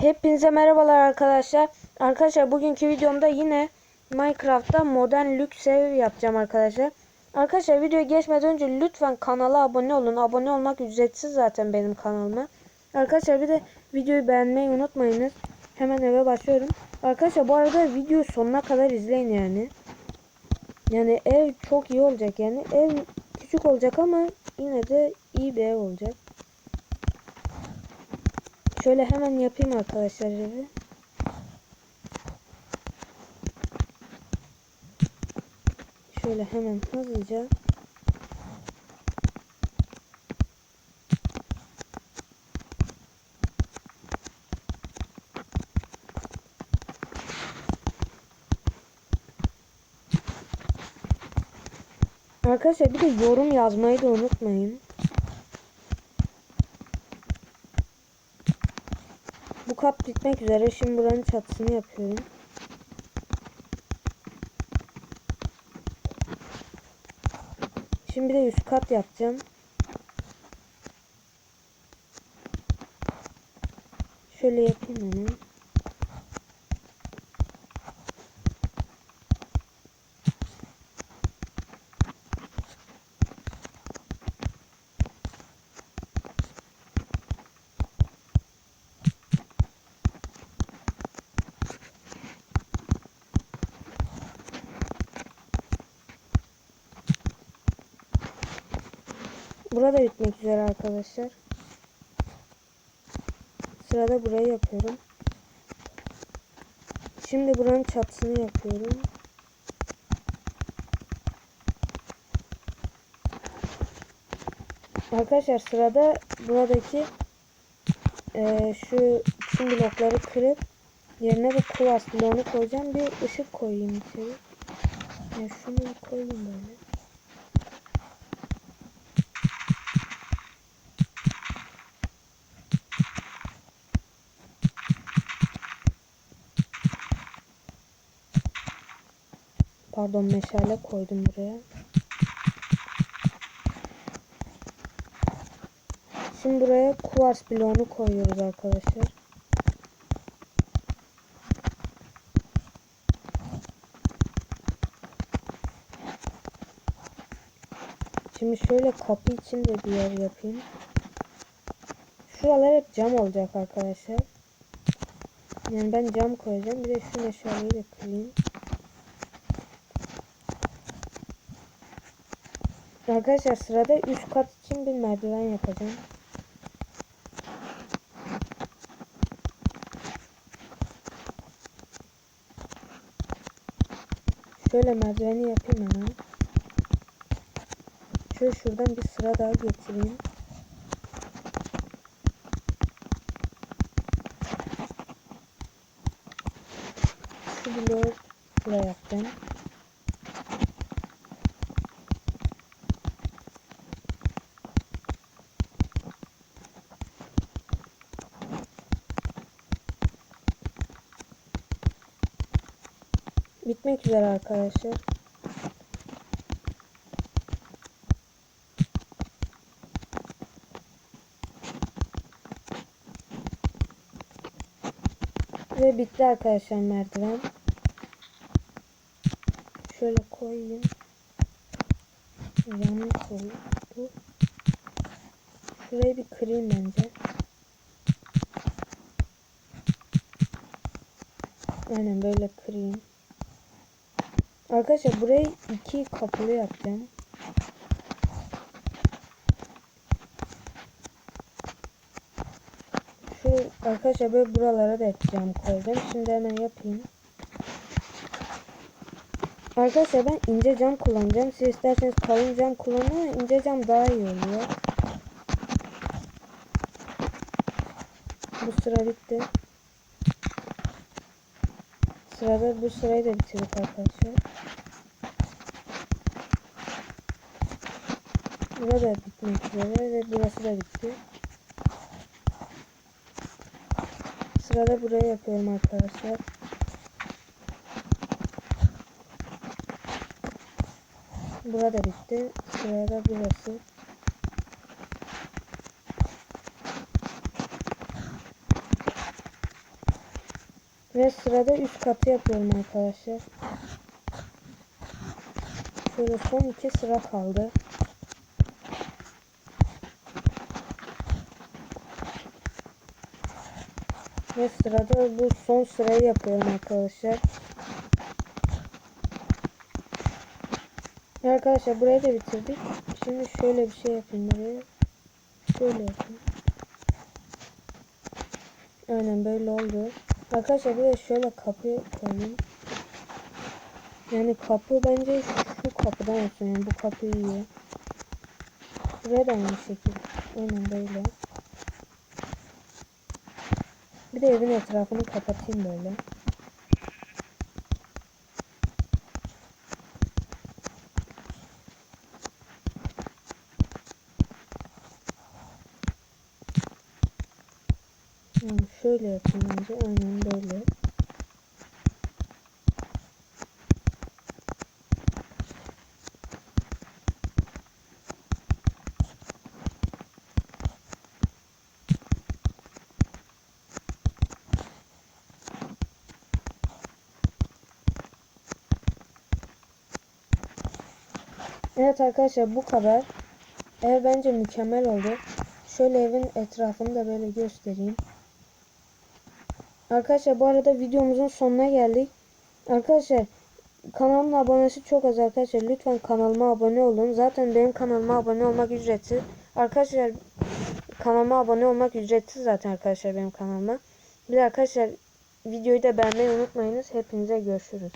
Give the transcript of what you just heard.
Hepinize merhabalar arkadaşlar. Arkadaşlar bugünkü videomda yine Minecraft'ta modern lüks ev yapacağım arkadaşlar. Arkadaşlar videoya geçmeden önce lütfen kanala abone olun. Abone olmak ücretsiz zaten benim kanalıma. Arkadaşlar bir de videoyu beğenmeyi unutmayınız. Hemen eve başlıyorum. Arkadaşlar bu arada videoyu sonuna kadar izleyin yani. Yani ev çok iyi olacak yani. Ev küçük olacak ama yine de iyi bir ev olacak. Şöyle hemen yapayım arkadaşlar evi. Şöyle hemen hızlıca Arkadaşlar bir de yorum yazmayı da unutmayın. Kap bitmek üzere. Şimdi buranın çatısını yapıyorum. Şimdi bir de üst kat yapacağım. Şöyle yapayım hemen. Burada bitmek üzere arkadaşlar. Sırada burayı yapıyorum. Şimdi buranın çatısını yapıyorum. Arkadaşlar sırada buradaki eee, şu çim blokları kırıp yerine bir kuvars bloğunu koyacağım. Bir ışık koyayım içeri. Ya şunu koyayım böyle. Pardon meşale koydum buraya. Şimdi buraya kuvars bloğunu koyuyoruz arkadaşlar. Şimdi şöyle kapı için de bir yer yapayım. Şuralar hep cam olacak arkadaşlar. Yani ben cam koyacağım. Bir de şu meşaleyi de kırayım. Arkadaşlar sırada üst kat için bir merdiven yapacağım. Şöyle merdiveni yapayım hemen. Şöyle şuradan bir sıra daha getireyim. Şu bloğu buraya yapacağım. Bitmek üzere arkadaşlar. Ve bitti arkadaşlar merdiven. Şöyle koyayım. Yanlış oldu. Şurayı bir kırayım bence. Aynen böyle kırayım. Arkadaşlar burayı iki kapılı yapacağım. Şu arkadaşlar böyle buralara da yapacağım koyacağım. Şimdi hemen yapayım. Arkadaşlar ben ince cam kullanacağım. Siz isterseniz kalın cam kullanın ince cam daha iyi oluyor. Bu sıra bitti. Sırada bu sırayı da bitirdik arkadaşlar. Burada bitmek üzere ve burası da bitti. Sırada buraya yapıyorum arkadaşlar. Burada bitti. Sırada burası. Ve sırada üst katı yapıyorum arkadaşlar. Şöyle son iki sıra kaldı. Ve sırada bu son sırayı yapıyorum arkadaşlar. Arkadaşlar burayı da bitirdik. Şimdi şöyle bir şey yapayım buraya. Şöyle yapayım. Aynen böyle oldu. Arkadaşlar de şöyle kapı koyayım. Yani kapı bence şu kapıdan olsun. Yani bu kapı iyi. Buraya da aynı şekilde. Aynen böyle. Bir de evin etrafını kapatayım böyle. Yani şöyle yapayım bence. Aynen böyle. Evet arkadaşlar bu kadar. Ev bence mükemmel oldu. Şöyle evin etrafını da böyle göstereyim. Arkadaşlar bu arada videomuzun sonuna geldik. Arkadaşlar kanalımın abonesi çok az arkadaşlar. Lütfen kanalıma abone olun. Zaten benim kanalıma abone olmak ücretsiz. Arkadaşlar kanalıma abone olmak ücretsiz zaten arkadaşlar benim kanalıma. Bir de arkadaşlar videoyu da beğenmeyi unutmayınız. Hepinize görüşürüz.